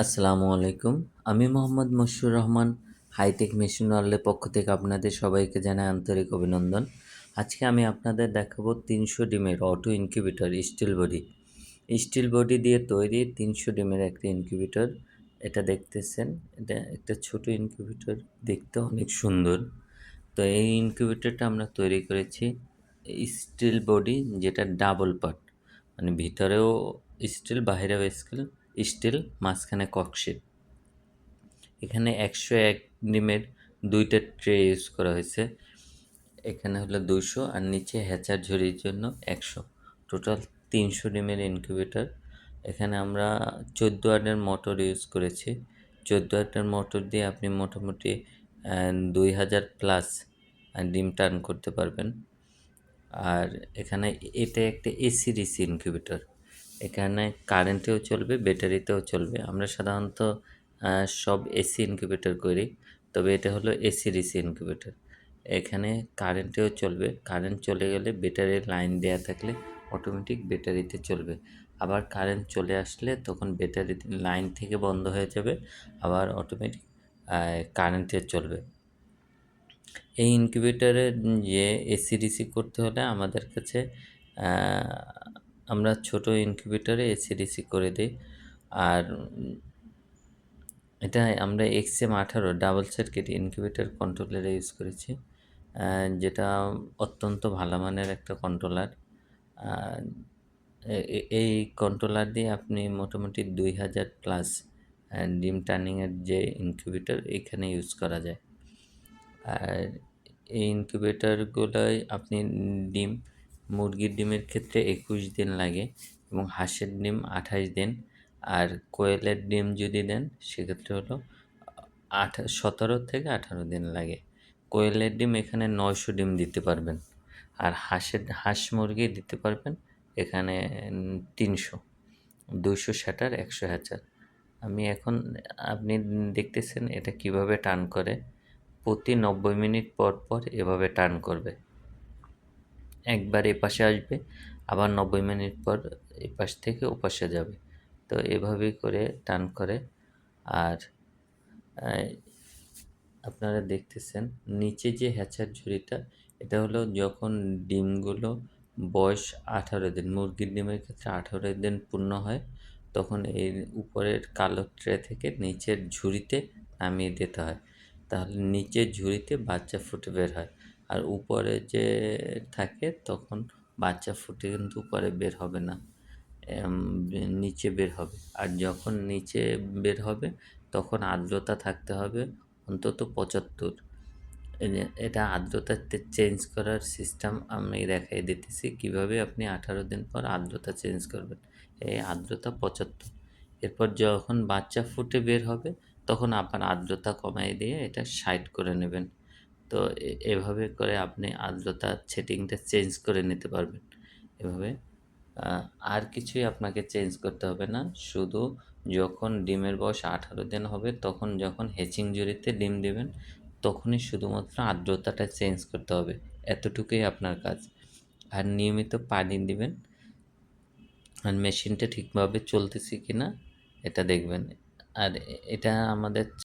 আসসালামু আলাইকুম। আমি মোহাম্মদ মশিউর রহমান, হাইটেক মেশিন ওয়ার্ল্ডের পক্ষ থেকে আপনাদের সবাইকে জানাই আন্তরিক অভিনন্দন। আজকে আমি আপনাদের দেখাবো তিনশো ডিমের auto incubator steel body. Steel body দিয়ে তৈরি তিনশো ডিমের একটা ইনকিউবেটর। এটা দেখতেছেন, এটা একটা ছোট ইনকিউবেটর, দেখতে অনেক সুন্দর। তো এই ইনকিউবেটরটা আমরা তৈরি করেছি স্টিল বডি, যেটা ডাবল পার্ট মানে ভিতরেও স্টিল বাইরেও স্কিল স্টিল, মাঝখানে ককশিট। এখানে একশো এক ডিমের দুইটা ট্রে ইউজ করা হয়েছে। এখানে হলো দুশো আর নিচে হ্যাচার ঝুড়ির জন্য একশো। টোটাল তিনশো ডিমের ইনকিউবেটর। এখানে আমরা চোদ্দ আটের মোটর ইউজ করেছি। চোদ্দ আটের মোটর দিয়ে আপনি মোটামুটি দুই হাজার প্লাস ডিম টার্ন করতে পারবেন। আর এখানে এটা একটা এসি ডিসি ইনকিউবেটর। এখানে কারেন্টেও চলবে ব্যাটারিতেও চলবে। আমরা সাধারণত সব এসি ইনকিউবেটর করি, তবে এটা হলো এসি ডিসি ইনকিউবেটর এখানে কারেন্টেও চলবে কারেন্ট চলে গেলে ব্যাটারির লাইন দেওয়া থাকলে অটোমেটিক ব্যাটারিতে চলবে। আবার কারেন্ট চলে আসলে তখন ব্যাটারি লাইন থেকে বন্ধ হয়ে যাবে, আবার অটোমেটিক কারেন্টে চলবে। এই ইনকিউবেটারে যে এসি ডিসি করতে হলে আমাদের কাছে আমরা ছোট ইনকিউবেটারে এসিডিসি করে দিই। আর এটা আমরা এক্সএম আঠারো ডাবল সার্কিট ইনকিউবেটার কন্ট্রোলারে ইউজ করেছি। যেটা অত্যন্ত ভালো মানের একটা কন্ট্রোলার এই কন্ট্রোলার দিয়ে আপনি মোটামুটি দুই হাজার প্লাস ডিম টার্নিংয়ের যে ইনকিউবেটার এখানে ইউজ করা যায়। আর এই ইনকিউবেটারগুলোয় আপনি ডিম মুরগির ডিমের ক্ষেত্রে একুশ দিন লাগে এবং হাঁসের ডিম আঠাশ দিন। আর কোয়েলের ডিম যদি দেন, সেক্ষেত্রে হলো আঠা, সতেরো থেকে আঠারো দিন লাগে। কোয়েলের ডিম এখানে নয়শো ডিম দিতে পারবেন। আর হাঁসের, হাঁস মুরগি দিতে পারবেন এখানে, তিনশো। দুশো ষাটার একশো হাজার আমি এখন, আপনি দেখতেছেন এটা কীভাবে টান করে। প্রতি নব্বই মিনিট পর পর এভাবে টান করবে। একবার এ পাশে আসবে, আবার নব্বই মিনিট পর এ পাশ থেকে ও পাশে যাবে। তো এভাবেই করে টান করে। আর আপনারা দেখতেছেন, নিচে যে হ্যাচার ঝুড়িটা, এটা হলো যখন ডিমগুলো বয়স আঠারো দিন, মুরগির ডিমের ক্ষেত্রে আঠারো দিন পূর্ণ হয়, তখন এই উপরের কালো ট্রে থেকে নিচের ঝুড়িতে নামিয়ে দিতে হয়। তাহলে নিচের ঝুড়িতে বাচ্চা ফুটে বের হয়। আর উপরে যে থাকে তখন বাচ্চা ফুটে কিন্তু উপরে বের হবে না। নিচে বের হবে। আর যখন নিচে বের হবে তখন আর্দ্রতা থাকতে হবে অন্তত পঁচাত্তর। এটা আর্দ্রতাতে চেঞ্জ করার সিস্টেম আমি দেখাই দিতেছি কীভাবে আপনি আঠারো দিন পর আর্দ্রতা চেঞ্জ করবেন। এই আর্দ্রতা পঁচাত্তর। এরপর যখন বাচ্চা ফুটে বের হবে তখন আপনার আর্দ্রতা কমাই দিয়ে এটা সাইড করে নেবেন। তো এভাবে করে আপনি আর্দ্রতা সেটিংটা চেঞ্জ করে নিতে পারবেন। এভাবে আর কিছুই আপনাকে চেঞ্জ করতে হবে না। শুধু যখন ডিমের বয়স আঠারো দিন হবে, তখন যখন হেচিং জুড়িতে ডিম দেবেন, তখনই শুধুমাত্র আর্দ্রতাটা চেঞ্জ করতে হবে। এতটুকুই আপনার কাজ। আর নিয়মিত পানি দিবেন। আর মেশিনটা ঠিকভাবে চলতেছে কি না এটা দেখবেন। আর এটা আমাদের